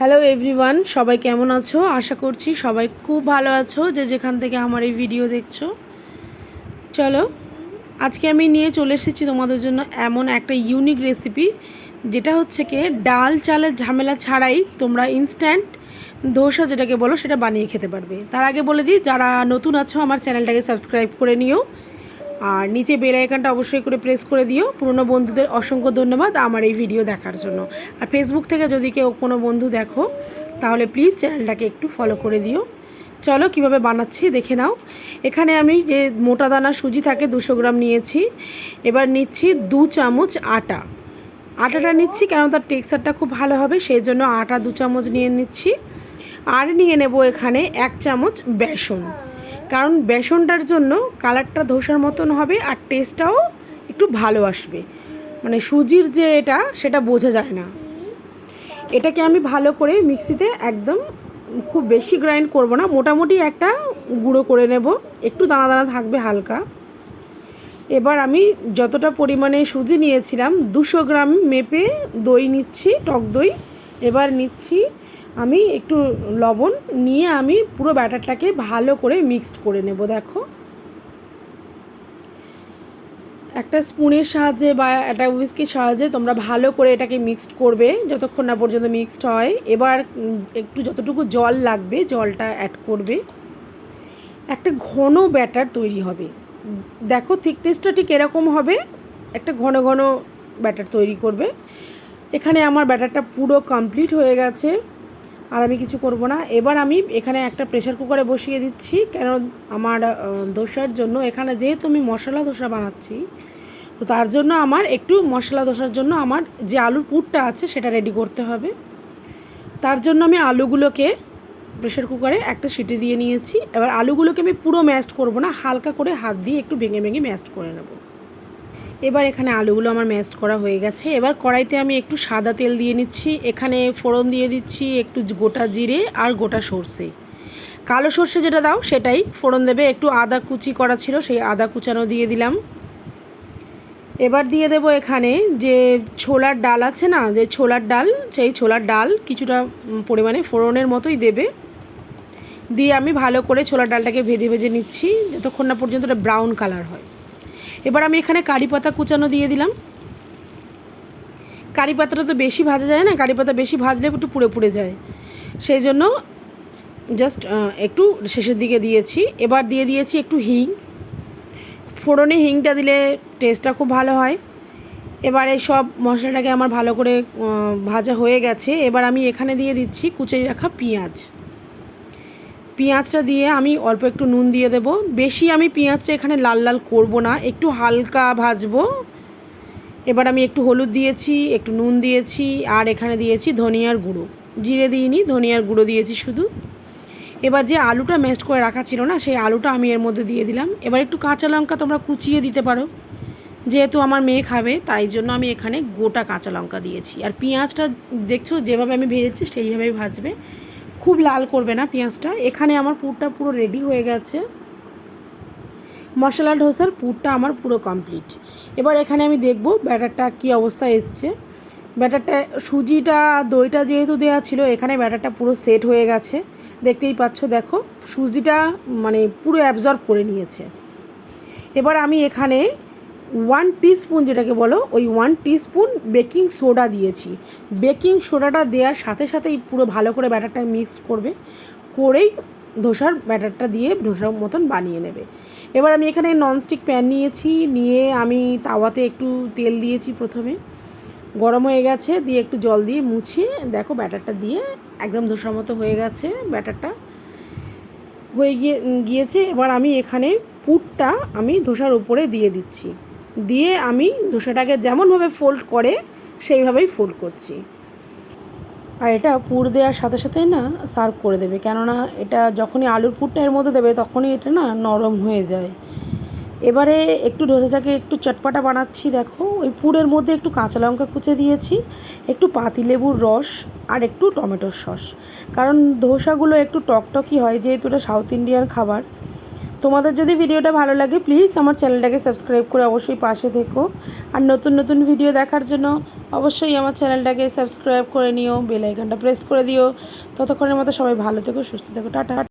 Hello everyone সবাই কেমন আছো? আশা করছি সবাই খুব ভালো আছো যে যেখান থেকে আমার এই ভিডিও দেখছ। চলো, আজকে আমি নিয়ে চলে এসেছি তোমাদের জন্য এমন একটা ইউনিক রেসিপি যেটা হচ্ছে কি, ডাল চালের ঝামেলা ছাড়াই তোমরা ইনস্ট্যান্ট ধোসা যেটাকে বলো সেটা বানিয়ে খেতে পারবে। তার আগে বলে দিই, যারা নতুন আছো, আমার চ্যানেলটাকে সাবস্ক্রাইব করে নিও। আর নিচে বেল আইকনটা অবশ্যই করে প্রেস করে দিও। পুরনো বন্ধুদের অসংখ্য ধন্যবাদ আমার এই ভিডিও দেখার জন্য। আর ফেসবুক থেকে যদি কেউ কোনো বন্ধু দেখো, তাহলে প্লিজ চ্যানেলটাকে একটু ফলো করে দিও। চলো কীভাবে বানাচ্ছি দেখে নাও। এখানে আমি যে মোটা দানা সুজি থাকে দুশো গ্রাম নিয়েছি। এবার নিচ্ছি দু চামচ আটা। আটাটা নিচ্ছি কেন তার টেক্সচারটা খুব ভালো হবে, সেই জন্য আটা দু চামচ নিয়ে নিচ্ছি। আর নিয়ে নেব এখানে এক চামচ বেসন। কারণ বেসনটার জন্য কালারটা ধোসার মতন হবে আর টেস্টটাও একটু ভালো আসবে। মানে সুজির যে এটা, সেটা বোঝা যায় না। এটাকে আমি ভালো করে মিক্সিতে একদম খুব বেশি গ্রাইন্ড করব না, মোটামুটি একটা গুঁড়ো করে নেব। একটু দানা দানা থাকবে হালকা। এবার আমি যতটা পরিমাণে সুজি নিয়েছিলাম, দুশো গ্রাম মেপে দই নিচ্ছি, টক দই। এবার নিচ্ছি আমি একটু লবণ নিয়ে আমি পুরো ব্যাটারটাকে ভালো করে মিক্সড করে নেব, দেখো। একটা স্পুনের সাহায্যে বা একটা উইস্কির সাহায্যে তোমরা ভালো করে এটাকে মিক্সড করবে, যতক্ষণ না পর্যন্ত মিক্সড হয়। এবার একটু যতটুকু জল লাগবে, জলটা অ্যাড করবে। একটা ঘন ব্যাটার তৈরি হবে। দেখো থিকনেসটা ঠিক এরকম হবে, একটা ঘন ঘন ব্যাটার তৈরি করবে। এখানে আমার ব্যাটারটা পুরো কমপ্লিট হয়ে গেছে। আর আমি কিছু করব না। এবার আমি এখানে একটা প্রেশার কুকারে বসিয়ে দিচ্ছি, কেন আমার দোসার জন্য। এখানে যেহেতু আমি মশলা দোসা বানাচ্ছি, তো তার জন্য আমার একটু মশলা দোসার জন্য আমার যে আলুর পুরটা আছে সেটা রেডি করতে হবে। তার জন্য আমি আলুগুলোকে প্রেশার কুকারে একটা সিটি দিয়ে নিয়েছি। এবার আলুগুলোকে আমি পুরো ম্যাশড করব না, হালকা করে হাত দিয়ে একটু ভেঙে ভেঙে ম্যাশড করে নেব। এবার এখানে আলুগুলো আমার ম্যাশড করা হয়ে গেছে। এবার কড়াইতে আমি একটু সাদা তেল দিয়ে নিচ্ছি। এখানে ফোড়ন দিয়ে দিচ্ছি একটু গোটা জিরে আর গোটা সর্ষে। কালো সর্ষে যেটা দাও সেটাই ফোড়ন দেবে। একটু আদা কুচি করা ছিল, সেই আদা কুচানো দিয়ে দিলাম। এবার দিয়ে দেব এখানে যে ছোলার ডাল আছে না, যে ছোলার ডাল, সেই ছোলার ডাল কিছুটা পরিমাণে ফোড়নের মতোই দেবে। দিয়ে আমি ভালো করে ছোলার ডালটাকে ভেজে ভেজে নিচ্ছি, যতক্ষণ না পর্যন্ত ওটা ব্রাউন কালার হয়। এবার আমি এখানে কারি পাতা কুচানো দিয়ে দিলাম। কারি পাতাটা তো বেশি ভাজা যায় না, কারি পাতা বেশি ভাজলে একটু পুড়ে পুড়ে যায়। সেই জন্য জাস্ট একটু শেষের দিকে দিয়েছি। এবার দিয়ে দিয়েছি একটু হিং। ফোড়নে হিংটা দিলে টেস্টটা খুব ভালো হয়। এবারে সব মশলাটাকে আমার ভালো করে ভাজা হয়ে গেছে। এবার আমি এখানে দিয়ে দিচ্ছি কুচেরি রাখা পেঁয়াজ। পেঁয়াজটা দিয়ে আমি অল্প একটু নুন দিয়ে দেব। বেশি আমি পেঁয়াজটা এখানে লাল লাল করব না, একটু হালকা ভাজবো। এবার আমি একটু হলুদ দিয়েছি, একটু নুন দিয়েছি, আর এখানে দিয়েছি ধনিয়ার গুঁড়ো। জিরে দিইনি, ধনিয়ার গুঁড়ো দিয়েছি শুধু। এবার যে আলুটা মেস্ট করে রাখা ছিল না, সেই আলুটা আমি এর মধ্যে দিয়ে দিলাম। এবার একটু কাঁচা লঙ্কা তোমরা কুচিয়ে দিতে পারো। যেহেতু আমার মেয়ে খাবে, তাই জন্য আমি এখানে গোটা কাঁচা লঙ্কা দিয়েছি। আর পেঁয়াজটা দেখছ, যেভাবে আমি ভেজেছি, সেইভাবেই ভাজবে। খুব লাল করবে না পেঁয়াজটা। এখানে আমার পুরটা পুরো রেডি হয়ে গেছে। মশলা ঢোসার পুরটা আমার পুরো কমপ্লিট এবার এখানে আমি দেখব ব্যাটারটা কী অবস্থায় এসছে। ব্যাটারটা, সুজিটা, দইটা যেহেতু দেওয়া ছিল, এখানে ব্যাটারটা পুরো সেট হয়ে গেছে। দেখতেই পাচ্ছ, দেখো, সুজিটা মানে পুরো অ্যাবজর্ব করে নিয়েছে। এবার আমি এখানে ওয়ান টিস্পুন যেটাকে বলো, ওই ওয়ান টিস্পুন বেকিং সোডা দিয়েছি। বেকিং সোডাটা দেওয়ার সাথে সাথেই পুরো ভালো করে ব্যাটারটা মিক্সড করবে, করেই ধোসার ব্যাটারটা দিয়ে ধোসার মতন বানিয়ে নেবে। এবার আমি এখানে ননস্টিক প্যান নিয়েছি, নিয়ে আমি তাওয়াতে একটু তেল দিয়েছি প্রথমে। গরম হয়ে গেছে, দিয়ে একটু জল দিয়ে মুছিয়ে দেখো ব্যাটারটা দিয়ে একদম ধোসার মতো হয়ে গেছে ব্যাটারটা হয়ে গিয়ে গিয়েছে, এবার আমি এখানে পুরটা আমি ধোসার উপরে দিয়ে দিচ্ছি। দিয়ে আমি ধোসাটাকে যেমনভাবে ফোল্ড করে, সেইভাবেই ফোল্ড করছি। আর এটা পুর দেওয়ার সাথে সাথে না সার্ভ করে দেবে। কেননা এটা যখনই আলুর পুরটা এর মধ্যে দেবে, তখনই এটা না নরম হয়ে যায়। এবারে একটু ধোসাটাকে একটু চটপাটা বানাচ্ছি, দেখো। ওই পুরের মধ্যে একটু কাঁচা লঙ্কা কুচে দিয়েছি, একটু পাতিলেবুর রস আর একটু টমেটোর সস। কারণ ধোসাগুলো একটু টকটকই হয়, যেহেতু এটা সাউথ ইন্ডিয়ান খাবার। তোমাদের যদি ভিডিওটা ভালো লাগে প্লিজ আমার চ্যানেলটাকে সাবস্ক্রাইব করে অবশ্যই পাশে থেকো। আর নতুন নতুন ভিডিও দেখার জন্য অবশ্যই আমার চ্যানেলটাকে সাবস্ক্রাইব করে নিও বেল আইকনটা প্রেস করে দিও। ততক্ষণের মতো সবাই ভালো থেকো, সুস্থ থেকো, টাটা।